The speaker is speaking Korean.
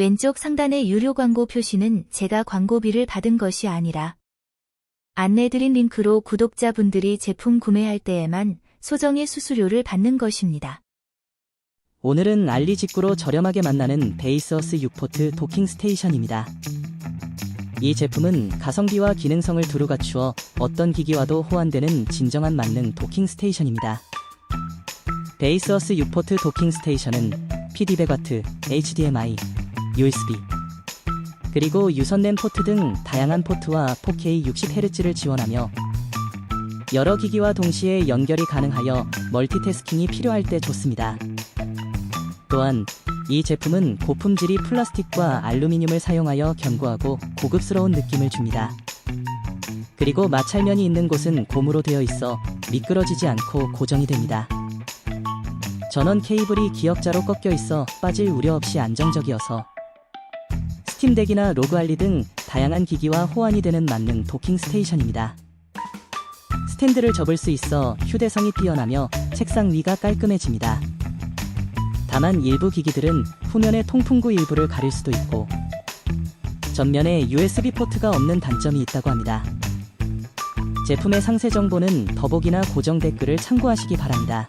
왼쪽 상단의 유료 광고 표시는 제가 광고비를 받은 것이 아니라 안내드린 링크로 구독자분들이 제품 구매할 때에만 소정의 수수료를 받는 것입니다. 오늘은 알리 직구로 저렴하게 만나는 베이스어스 6포트 도킹 스테이션입니다. 이 제품은 가성비와 기능성을 두루 갖추어 어떤 기기와도 호환되는 진정한 만능 도킹 스테이션입니다. 베이스어스 6포트 도킹 스테이션은 PD100W, HDMI, USB, 그리고 유선랜 포트 등 다양한 포트와 4K 60Hz를 지원하며 여러 기기와 동시에 연결이 가능하여 멀티태스킹이 필요할 때 좋습니다. 또한 이 제품은 고품질이 플라스틱과 알루미늄을 사용하여 견고하고 고급스러운 느낌을 줍니다. 그리고 마찰면이 있는 곳은 고무로 되어 있어 미끄러지지 않고 고정이 됩니다. 전원 케이블이 기역자로 꺾여 있어 빠질 우려 없이 안정적이어서 스팀덱이나 로그알리 등 다양한 기기와 호환이 되는 만능 도킹 스테이션입니다. 스탠드를 접을 수 있어 휴대성이 뛰어나며 책상 위가 깔끔해집니다. 다만 일부 기기들은 후면의 통풍구 일부를 가릴 수도 있고 전면에 USB 포트가 없는 단점이 있다고 합니다. 제품의 상세 정보는 더보기나 고정 댓글을 참고하시기 바랍니다.